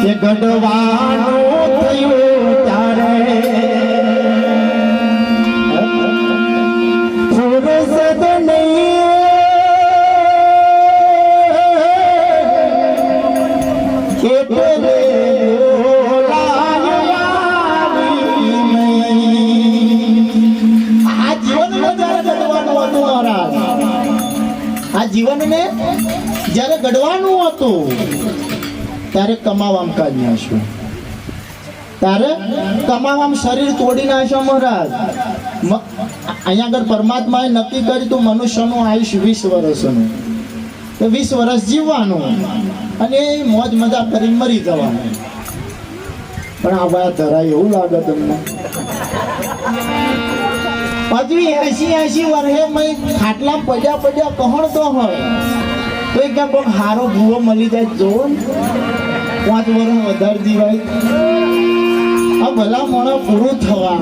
કે ગઢવાનું થયું ત્યારે ફુરસદ નહીં નહીં. આ જીવનને જ્યારે ઘડવાનું હતું ત્યારે કમાવામાં કાઢી નાખ્યું તારે કમાવામાં શરીર તોડી નાખ્યો મહારાજ. અહીંયા આગળ પરમાત્માએ નક્કી કર્યું તું મનુષ્યનું આયુષ વીસ વર્ષનું. તો વીસ વર્ષ જીવવાનું અને એ મોજ મજા કરી મરી જવાનું. પણ આ વાત ધરાય એવું લાગે તમને? પછી એસી એસી વર્ષે મેં ખાટલા પડ્યા પડ્યા કહણ તો હોય. તો એ ક્યાં કોઈ હારો ભૂવો મળી જાય જોવો ને. પાંચ વર્ષ વધારે જીવાય. આ ભલા મોણા પૂરું થવા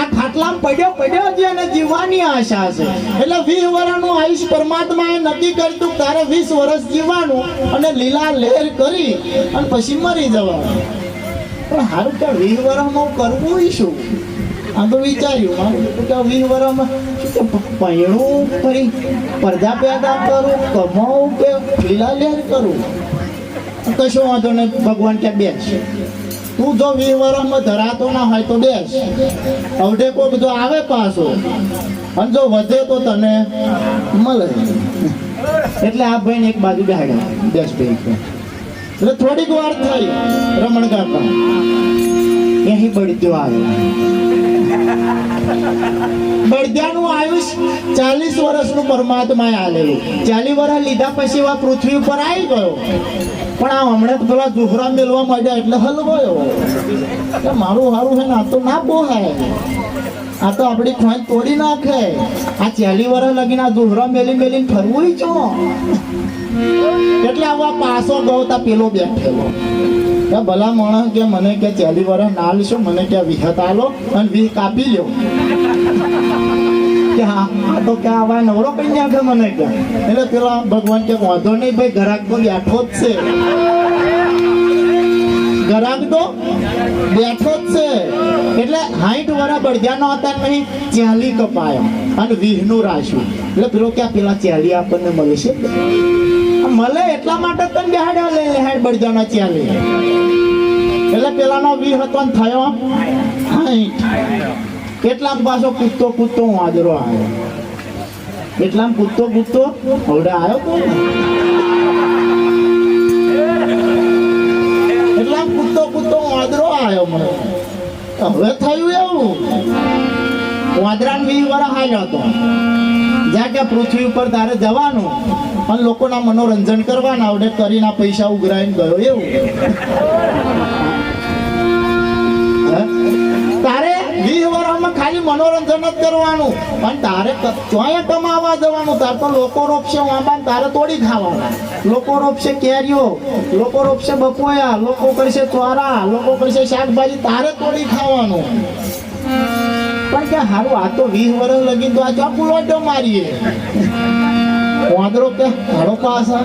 આ ખાટલામાં પડ્યો પડ્યો છે અને જીવવાની આશા છે. એટલે વીસ વર્ષનું આયુષ પરમાત્માએ નક્કી કરતું તારે વીસ વર્ષ જીવવાનું અને લીલા લહેર કરી અને પછી મરી જવાનું. પણ હારું કે વીસ કરવું શું? આ તો વિચાર્યું, મારું બેટું શું કે પૈણું ફરી પડદા પેદા કરું, કમાવું કે લીલા લે કરું. કશો વાંધો નહીં, ભગવાન કે બેસ. તું જો વર્ષમાં ધરાતો ના હોય તો બેસ. અવઢે કોઈ બધો આવે પાછો. અને જો વધે તો તને મળે. એટલે આ ભાઈને એક બાજુ બેહાડ્યા. બેસ ભાઈ એટલે થોડીક વાર થઈ. રમણ કાકા અહીં બળદ્યો આવ્યો બળદ્યાનું આયુષ્ય ચાલીસ વર્ષનું પરમાત્માએ આલેલું. ચાલીસ વર્ષ લીધા પછી આ પૃથ્વી ઉપર આવી ગયો. પણ આ હમણાં પેલા જુહરા મેળવા માંડ્યા એટલે હલવાયો. મારું હારું છે ને, આ તો ના પોહાય આ તો આપણી ખોંચ તોડી નાખે. આ ચાલી વર્ષ લગીને આ જુહરા મેલી મેલીને ફરવું છો. એટલે આવા પાસો ગયો તા પેલો બેઠેલો. કે ભલા માણસ કે મને કે ચેલી વર્ષ ના લેશો મને કે વિહત આલો અને વી કાપી લ્યો. કે હા, આ તો કે આવા નવરો કઈ નાખે મને કે. એટલે પેલા ભગવાન કે વાંધો નહીં, ભાઈ, ઘરાક તો બેઠો જ છે. ઘરાક તો બેઠો જ છે. એટલે હાઈટ વરા બળદ્યાનો હતા નહીં, ચાલી કપાયો અને વીહનું રાશું એટલે પેલો ક્યાં પેલા ચાલી આપણને મળે છે. આ મળે એટલા માટે તને બેહાડ્યો લે લેહાડ બળદ્યાનો ચાલે. એટલે પેલાનો વીહ હતો ને થયો કેટલાક પાછો કૂદતો કૂદતો વાંદરો આવ્યો. એટલા કૂદતો કૂદતો હવડે આવ્યો તો એટલા કૂદતો કૂદતો વાંદરો આવ્યો મને. હવે થયું એવું. વાદરાન વી વર્ષ હાલ્યો હતો. જ્યાં ક્યાં પૃથ્વી ઉપર તારે જવાનું, પણ લોકોના મનોરંજન કરવાના, આવડે કરીને પૈસા ઉઘરાઈને ગયો એવું. જ કરવાનું, પણ તારે ચોય કમાવા જવાનું, તાર તો લોકો રોપશે વાંબા તારે તોડી ખાવાના. લોકો રોપશે કેરીઓ, લોકો રોપશે બપોયા, લોકો કરશે ચોરા, લોકો કરશે શાકભાજી, તારે તોડી ખાવાનું. કે હારું, આ તો વીસ વર્ષ લગી તો આ ચોપુ લોટો મારીએ. વાંદરો કે હાડો પાસા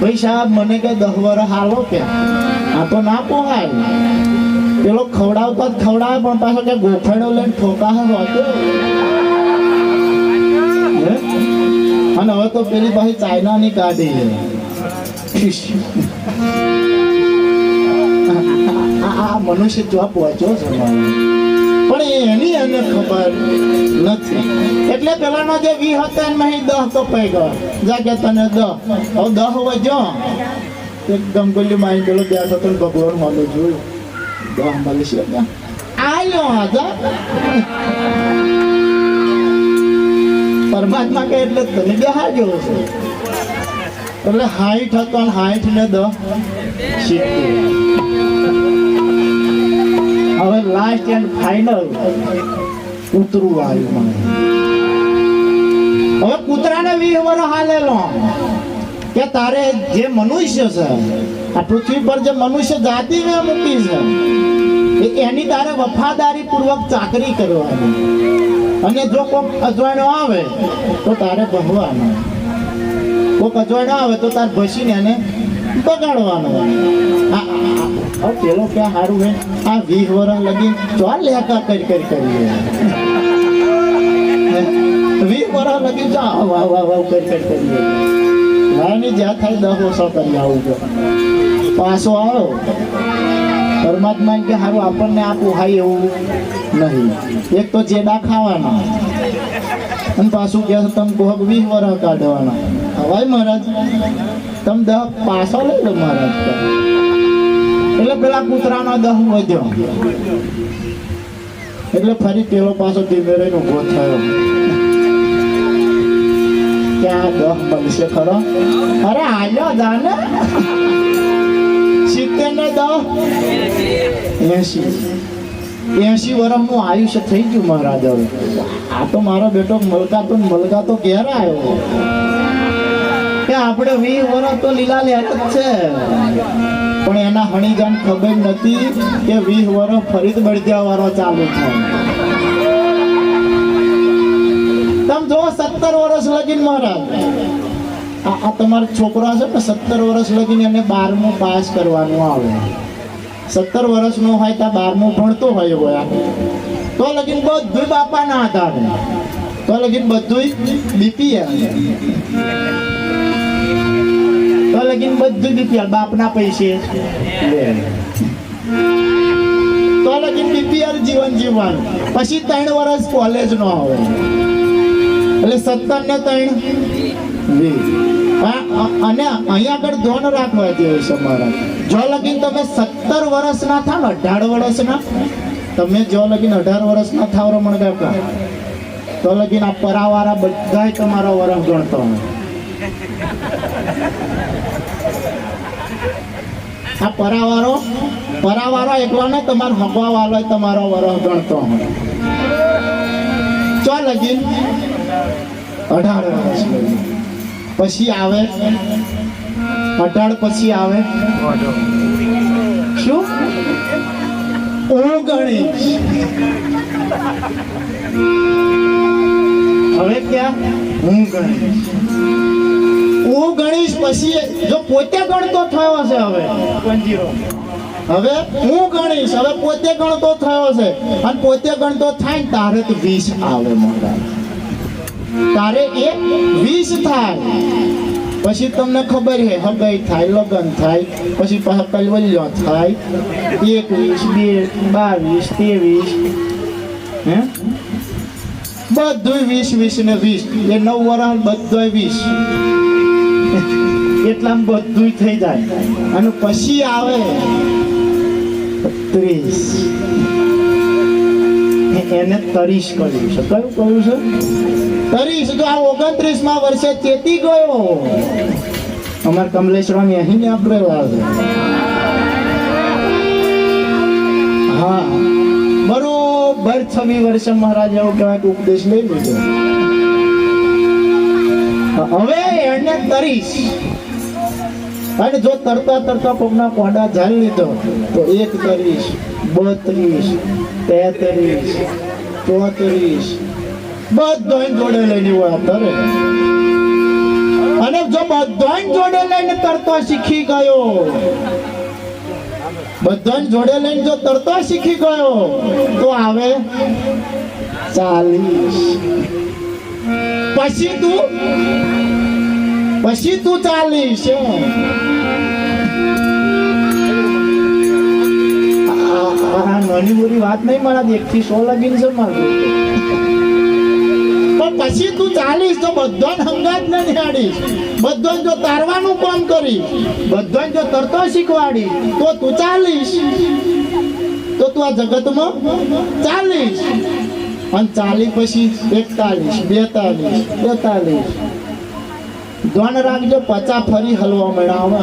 ભાઈ સાહેબ, મને કે દસ વર્ષ હાલો કે. આ તો ના પોહાય. પેલો ખવડાવતા ખવડાવે, પણ પાછો કે ગોફેડો લઈને ઠોકા હતો? અને હવે તો પેલી પાછી ચાઇનાની કાઢી છે. આ મનુષ્ય જો પહોંચ્યો છે. પણ એની એને ખબર નથી. એટલે પેલાનો જે વી હતો એમાં અહીં દહ તો પೈ ગયો જાગે તને દહ. હવે દહ વજો એકદમ ગોલી માઈ પેલો બેઠો તો ભગવાન માનો જોયું. દહ મળી છે આવ્યો આયો હાજા પરમાત્મા કે એટલે તને જેવો છે. એટલે હાઈટ હતો હાઈટ ને દહ સિત્તેર હવે લાસ્ટ એન્ડ ફાઇનલ કૂતરું આવ્યું મને. હવે કૂતરાને વીસ વર્ષ હાલેલો. કે તારે જે મનુષ્ય છે, આ પૃથ્વી પર જે મનુષ્ય જાતિ ને મૂકી છે એની તારે વફાદારી પૂર્વક ચાકરી કરવાની. અને જો કોઈ અજવાણો આવે, તો તારે ભગવાનો. કોઈક અજવાણો આવે તો તાર ભસીને એને બગાડવાનો. હા પેલો ક્યાં સારું હે? આ વીસ વર્ષ લગી ચાલ લેકા કરી કરી કરીએ વીસ વર્ષ લગી જા વાવ વાવ વાવ કરી કરી કરીએ ભાઈની જ્યાં થાય દસ વર્ષ કરી આવું છે. પાછો આવ્યો પરમાત્મા કે સારું આપણને આ પોહાય એવું નહીં. એક તો જેડા ખાવાના. અને પાછું કે તમે કોહક વીસ વર્ષ કાઢવાના. હવાય મહારાજ તમે દહ પાછો લઈ લો મહારાજ એટલે પેલા કૂતરાનો દહ વધ્યો. એટલે ફરી પેલો પાછો ધીમે રહીને ઊભો થયો. કે દહ બનશે ખરો? અરે આલ્યો દાને સિત્તેર ને દહ? એસી એસી વર્ષનું આયુષ્ય થઈ ગયું મહારાજ હવે. આ તો મારો બેટો મલકાતો મલકાતો ઘેર આવ્યો. આપણે વીસ વર્ષ તો લીલા લેટ જ છે. પણ એના હણીજાન ખબર નથી કે વીસ વર્ષ ફરી જ બળદ્યા વાળો ચાલુ છે. તમે જો સત્તર વર્ષ લગીન મહારાજ. આ તમારો છોકરો છે ને, સત્તર વર્ષ લગીને એને બારમું પાસ કરવાનું આવે. સત્તર વર્ષનો હોય ત્યાં બારમું ભણતો હોય હોય. તો લગીન બધું બાપાના હતા તો લગીન બધું બીપીએલ. તો લગીન બધું બીપીએલ બાપના પૈસે. તો લગીન બીપીએલ જીવન જીવવાનું. પછી ત્રણ વર્ષ કોલેજ નો આવે. એટલે સત્તર ને ત્રણ અને અહીંયા આગળ ધોન રાખવા જેવું છે મારા. જો લગીન તમે સત્તર વર્ષના થાવ ને અઢાર વર્ષના તમે જો લગીન અઢાર વર્ષના થાવ રમણ કાકા તો લગીન આ પરાવાળા બધાય તમારો વરસ ગણતો હોય. આ પરાવારો પરાવારો એકલો ને તમારો હગવા વાળો તમારો વરો ગણતો હોય. ચો લગી અઢાર વર્ષ પછી આવે. અઢાર પછી આવે. શું? ઓગણીસ. હવે ક્યાં? હું ગણીશ. હું ગણીશ પછી જો પોતે ગણતો થયો છે હવે. હવે હું ગણીશ, હવે પોતે ગણતો થયો છે અને પોતે ગણતો થાય ને તારે તો વીસ આવે મહારાજ તારે એ વીસ થાય. પછી તમને ખબર છે હગાઈ થાય, લગ્ન થાય, પછી પાછા કલવલ્યો થાય. એકવીસ બે બાવીસ ત્રેવીસ. હે? બધું વીસ વીસ ને વીસ. એ નવ વર્ષ બધું વીસ. એટલામાં બધું થઈ જાય. અને પછી આવે ત્રીસ. એને તરીશ કર્યું છે. કયું કર્યું છે? તરીશ તો આ ઓગણત્રીસમાં વર્ષે ચેતી ગયો. અમાર કમલેશ રામી અહીં ને આપણે આવે હા. બરોબર છવ્વી વર્ષે મહારાજ એવું કહેવાય ઉપદેશ લઈ લીધો. હવે એને તરીશ. અને જો તરતા તરતા કોકના કોડા ઝાલી લીધો, તો એક તરીશ, બત્રીસ, તેત્રીસ, ચોત્રીસ. બધો જોડે લઈને હોય તરે અને જો બધો જોડે લઈને તરતો શીખી ગયો બધા જોડે લઈને જો તરતો શીખી ગયો, તો આવે ચાલીસ. પછી તું પછી તું આ નાની મોટી વાત નહીં મારા એક થી સો લગીન છે મારું. પણ પછી તું ચાલીશ તો બધો હંગાત ને નિહાળીશ બધો જો તારવાનું કામ કરીશ બધો જો તરતો શીખવાડી તો તું ચાલીશ. તો તું આ જગતમાં ચાલીસ અને ચાલી પછી એકતાલીસ, બેતાલીસ બેતાલીસ. ધ્યાન રાખજો પચા ફરી હલવા મળ્યા હવે.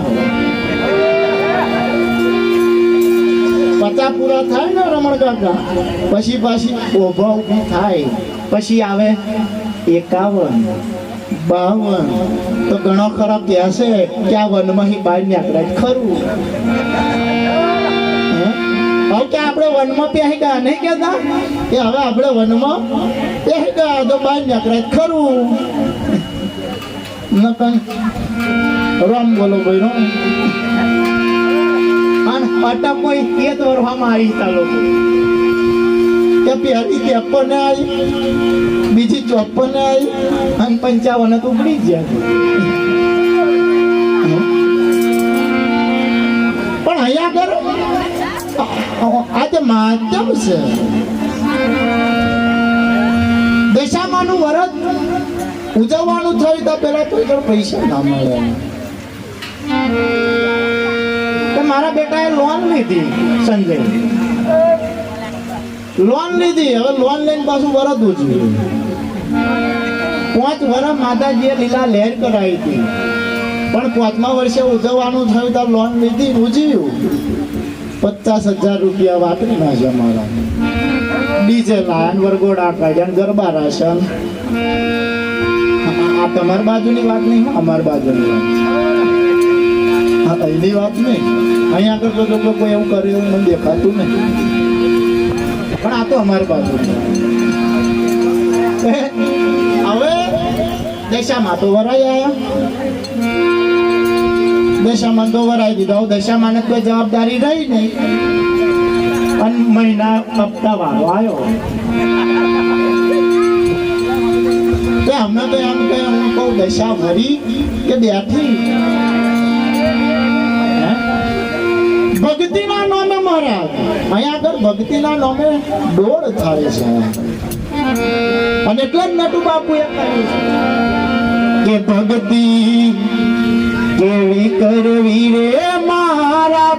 પચા પૂરા થાય ને રમણ કાકા પછી પાછી ઓભા ઊભી થાય. પછી આવે એકાવન, બાવન. તો ઘણો ખરાબ કહેશે કે આ વનમાં હી બહાર નીકળાય? ખરું? હવે કે આપણે વનમાં પહેરી નહીં કહેતા? કે હવે આપણે વનમાં પહેરી તો બહાર નીકળાય ખરું. નકન, રામ બોલો ભાઈ, રામ. અને અટક કોઈ કે દોરવામાં આવી તા લોકો કે પહેલી ત્રેપન આવી, બીજી ચોપન આવી, અને પંચાવન તો ઉગડી ગયા પણ અહીંયા આજે માધ્યમ છે. દશામાનું વરત ઉજવવાનું થયું તો પેલા તો આગળ પૈસા ના મળે. મારા બેટાએ લોન લીધી સંજય. લોન લીધી, હવે લોન લઈને પાછું વરત ઉજવ્યું. પાંચ વર્ષ માતાજીએ લીલા લહેર કરાવી હતી. પણ પાંચમા વર્ષે ઉજવવાનું થયું તો લોન લીધી, ઉજવ્યું. પચાસ હજાર રૂપિયા વાપરી નાખ્યા મારા ડીજે લાયન વરગોડા કાઢ્યા ગરબા રાશન આ- તમારી બાજુની વાત નહીં અમારી બાજુની વાત. હા અહીંની વાત નહીં. અહીંયા આગળ તો લોકો એવું કર્યું મને દેખાતું નહીં. પણ આ તો અમારી બાજુ હવે દશામાં તો વરાઈ આવ્યા દશામાં તો વરાઈ દીધો દશામાં કોઈ જવાબદારી રહી નહીં. અને મહિના હપ્તા વાળો આવ્યો. તે અમે તો એમ કે હું કહું, દશા ભરી કે બેઠી? ભક્તિના નામે મારા અહીંયા આગળ ભક્તિના નામે દોડ થાય છે. અને એટલે જ નટુ બાપુએ કહ્યું છે કે ભક્તિ કેવી કરવી રે મારા